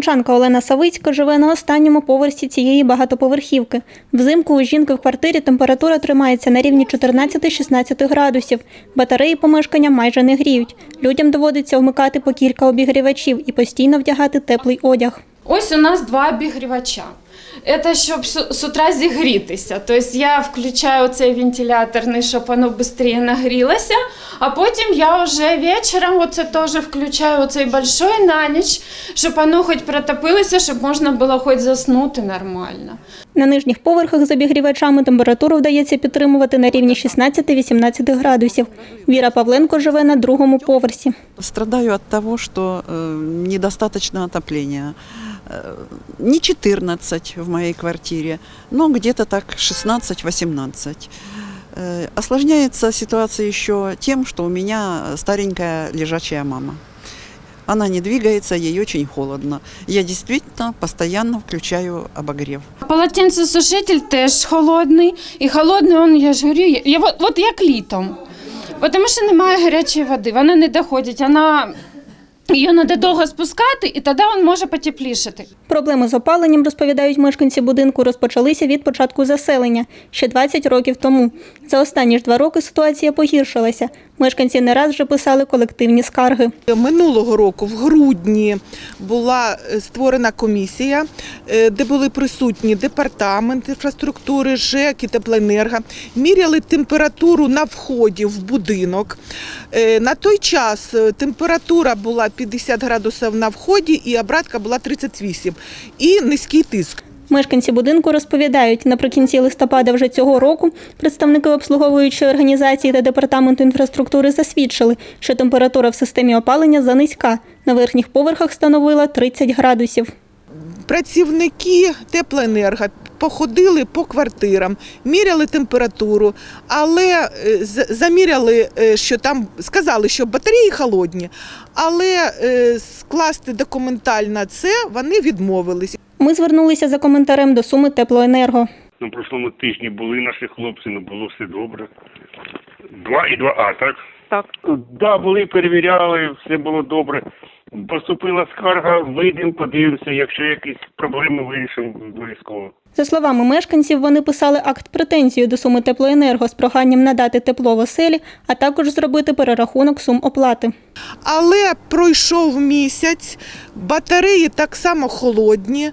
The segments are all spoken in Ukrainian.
Сумчанка Олена Савицька живе на останньому поверсі цієї багатоповерхівки. Взимку у жінки в квартирі температура тримається на рівні 14-16 градусів. Батареї помешкання майже не гріють. Людям доводиться вмикати по кілька обігрівачів і постійно вдягати теплий одяг. Ось у нас два обігрівача. Це щоб з з утра зігрітися. Тобто я включаю цей вентиляторний, щоб воно швидше нагрілося, а потім я вже вечором оце теж включаю оцей большой на ніч, щоб воно хоч протопилося, щоб можна було хоч заснути нормально. На нижніх поверхах з обігрівачами температуру вдається підтримувати на рівні 16-18 градусів. Віра Павленко живе на другому поверсі. Страдаю от того, что э, недостаточно отопления. Э, не 14 в моей квартире, но где-то так 16-18. Э, осложняется ситуация еще тем, что у меня старенькая лежачая мама. Она не двигается, ей очень холодно. Я действительно постоянно включаю обогрев. Полотенцесушитель теж холодний, і холодний он, я ж говорю, я, от, от як літом. Тому що немає гарячої води, вона не доходить, вона, її треба довго спускати, і тоді він може потеплішати. Проблеми з опаленням, розповідають мешканці будинку, розпочалися від початку заселення ще 20 років тому. За останні ж два роки ситуація погіршилася. Мешканці не раз вже писали колективні скарги. Минулого року, в грудні, була е, створена комісія, е, де були присутні департамент інфраструктури, ЖЕК і теплоенерго. Міряли температуру на вході в будинок. Е, На той час температура була 50 градусів на вході і обратка була 38. І низький тиск. Мешканці будинку розповідають, наприкінці листопада вже цього року представники обслуговуючої організації та департаменту інфраструктури засвідчили, що температура в системі опалення занизька. На верхніх поверхах становила 30 градусів. Працівники теплоенерго походили по квартирам, міряли температуру, але е, заміряли, е, що там сказали, що батареї холодні, але е, скласти документально це вони відмовились. Ми звернулися за коментарем до суми теплоенерго. На прошлому тижні були наші хлопці, ну було все добре. Два і два А, так? Так. Да, були, перевіряли, все було добре. Поступила скарга, вийдемо, подивимося, якщо якісь проблеми вирішимо обов'язково. За словами мешканців, вони писали акт претензію до суми теплоенерго з проханням надати тепло в оселі, а також зробити перерахунок сум оплати. Але пройшов місяць, батареї так само холодні.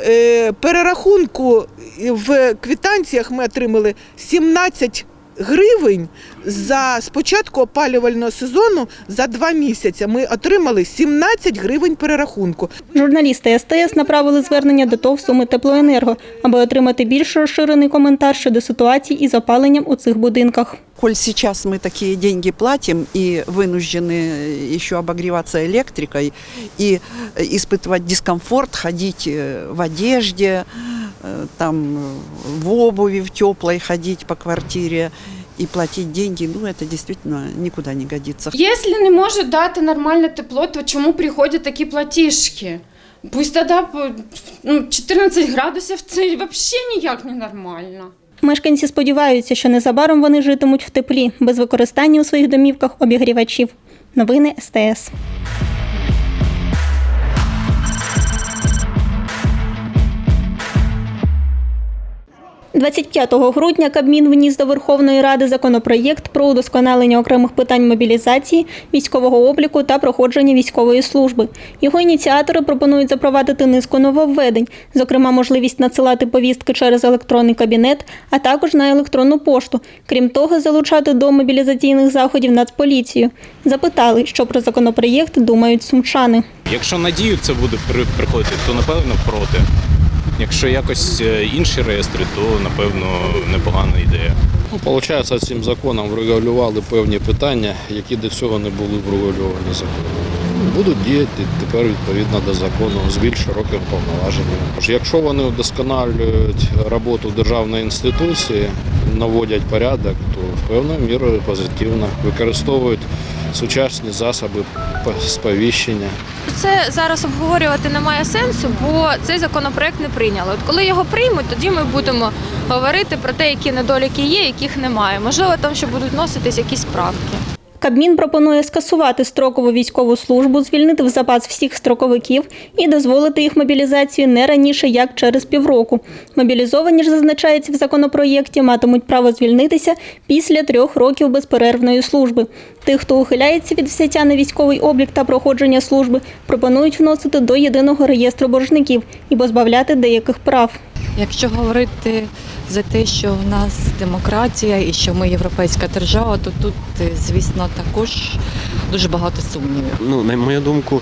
Е, Перерахунку в квитанціях ми отримали 17 гривень за спочатку опалювального сезону за два місяці. Ми отримали 17 гривень перерахунку. Журналісти СТС направили звернення до ТОВ суми теплоенерго, аби отримати більш розширений коментар щодо ситуації із опаленням у цих будинках. Коль сейчас мы такие деньги платим и вынуждены еще обогреваться электрикой и испытывать дискомфорт, ходить э, в одежде, э, там, э, в обуви, в теплой ходить по квартире и платить деньги, ну это действительно никуда не годится. Якщо не можуть дати нормальне тепло, то чому приходять такі платіжки? Пусть ну, 14 градусів це взагалі ніяк не нормально. Мешканці сподіваються, що незабаром вони житимуть в теплі, без використання у своїх домівках обігрівачів. Новини СТС. 25 грудня Кабмін вніс до Верховної Ради законопроєкт про удосконалення окремих питань мобілізації, військового обліку та проходження військової служби. Його ініціатори пропонують запровадити низку нововведень, зокрема, можливість надсилати повістки через електронний кабінет, а також на електронну пошту. Крім того, залучати до мобілізаційних заходів Нацполіцію. Запитали, що про законопроєкт думають сумчани. Якщо надію це буде приходити, то напевно проти. Якщо якось е, інші реєстри, то напевно непогана ідея. Ну, Получається, цим законом врегулювали певні питання, які до цього не були врегульовані законом. будуть діяти тепер відповідно до закону з більш широкими повноваженнями. Тож, Якщо вони удосконалюють роботу державної інституції, наводять порядок, то в певною мірою позитивно використовують сучасні засоби сповіщення. Це зараз обговорювати немає сенсу, бо цей законопроект не прийняли. От коли його приймуть, тоді ми будемо говорити про те, які недоліки є, яких немає. Можливо, там ще будуть вноситись якісь правки. Кабмін пропонує скасувати строкову військову службу, звільнити в запас всіх строковиків і дозволити їх мобілізацію не раніше як через півроку. Мобілізовані ж зазначається в законопроєкті, матимуть право звільнитися після трьох років безперервної служби. Тих, хто ухиляється від взяття на військовий облік та проходження служби, пропонують вносити до єдиного реєстру боржників і позбавляти деяких прав. Якщо говорити за те, що в нас демократія і що ми європейська держава, то тут, е, звісно, також дуже багато сумнівів. Ну, на мою думку,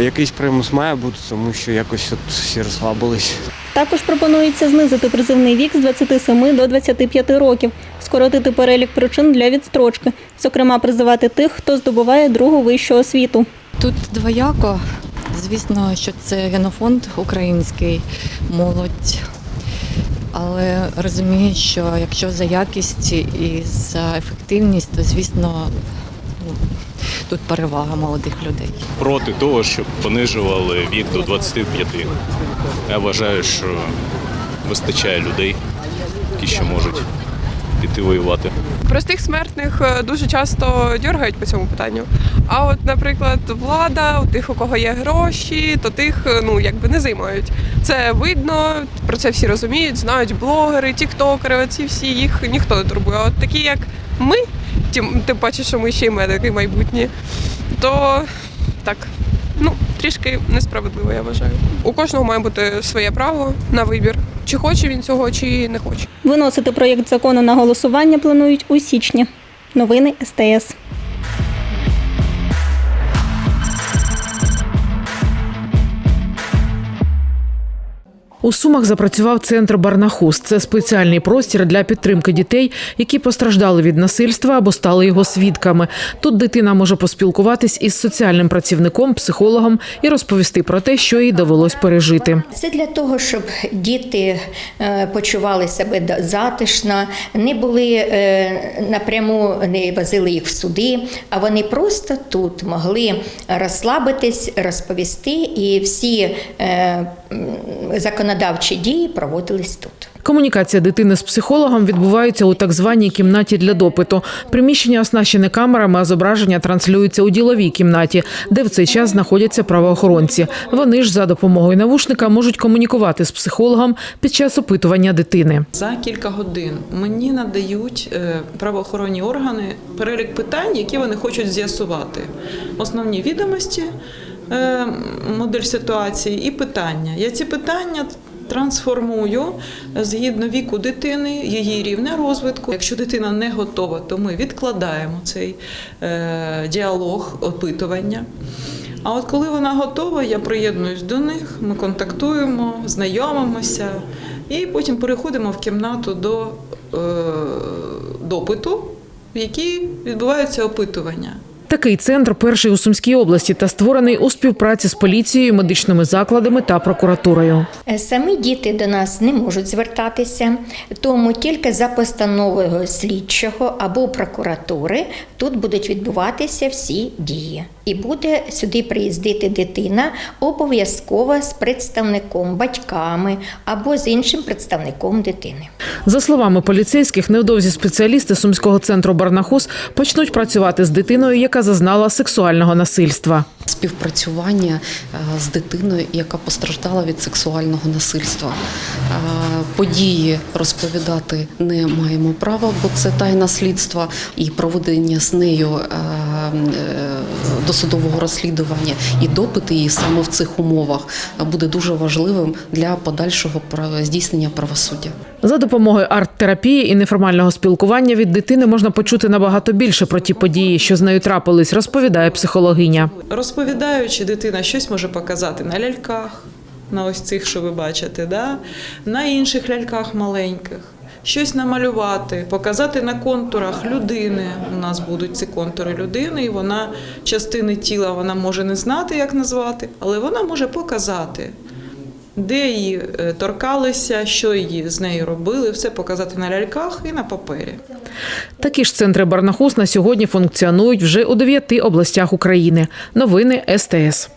якийсь примус має бути, тому що якось от всі розслабились. Також пропонується знизити призивний вік з 27 до 25 років, скоротити перелік причин для відстрочки, зокрема призивати тих, хто здобуває другу вищу освіту. Тут двояко. Звісно, що це генофонд український, молодь. Але розумію, що якщо за якість і за ефективність, то звісно ну, тут перевага молодих людей. Проти того, щоб понижували вік до 25. Я вважаю, що вистачає людей, які ще можуть піти воювати. Простих смертних е, дуже часто дергають по цьому питанню. А от, наприклад, влада, у тих, у кого є гроші, то тих е, ну якби не займають. Це видно, про це всі розуміють, знають блогери, тіктокери, оці всі їх ніхто не турбує. А от такі, як ми, тим, тим паче, що ми ще й медики майбутні, то так. Ну, трішки несправедливо, я вважаю. У кожного має бути своє право на вибір, чи хоче він цього, чи не хоче. Виносити проєкт закону на голосування планують у січні. Новини СТС. У Сумах запрацював центр Барнахус. Це спеціальний простір для підтримки дітей, які постраждали від насильства або стали його свідками. Тут дитина може поспілкуватись із соціальним працівником, психологом і розповісти про те, що їй довелось пережити. Це для того, щоб діти е, почували себе затишно, не були е, напряму, не возили їх в суди, а вони просто тут могли розслабитись, розповісти, і всі е, м, законодавчі дії проводились тут. Комунікація дитини з психологом відбувається у так званій кімнаті для допиту. Приміщення оснащене камерами, а зображення транслюються у діловій кімнаті, де в цей час знаходяться правоохоронці. Вони ж за допомогою навушника можуть комунікувати з психологом під час опитування дитини. За кілька годин мені надають е, правоохоронні органи перелік питань, які вони хочуть з'ясувати. Основні відомості, модель ситуації і питання. Я ці питання трансформую згідно віку дитини, її рівня розвитку. Якщо дитина не готова, то ми відкладаємо цей е, діалог, опитування. А от коли вона готова, я приєднуюсь до них, ми контактуємо, знайомимося і потім переходимо в кімнату до е, допиту, в якій відбуваються опитування. Такий центр перший у Сумській області та створений у співпраці з поліцією, медичними закладами та прокуратурою. Е, Самі діти до нас не можуть звертатися, тому тільки за постановою слідчого або прокуратури тут будуть відбуватися всі дії. І буде сюди приїздити дитина обов'язково з представником, батьками або з іншим представником дитини. За словами поліцейських, невдовзі спеціалісти сумського центру Барнахус почнуть працювати з дитиною, яка зазнала сексуального насильства. співпрацювання е, з дитиною, яка постраждала від сексуального насильства. Е, Події розповідати не маємо права, бо це тайна слідства, і проведення з нею е, е, досудового розслідування і допити її саме в цих умовах буде дуже важливим для подальшого здійснення правосуддя. За допомогою арт-терапії і неформального спілкування від дитини можна почути набагато більше про ті події, що з нею трапились, розповідає психологиня. Розповідаючи, дитина щось може показати на ляльках, на ось цих, що ви бачите, да? на інших ляльках маленьких. Щось намалювати, показати на контурах людини. У нас будуть ці контури людини, і вона частини тіла вона може не знати, як назвати, але вона може показати. Де її е, торкалися, що її з нею робили, все показати на ляльках і на папері. Такі ж центри Барнахус на сьогодні функціонують вже у дев'яти областях України. Новини СТС.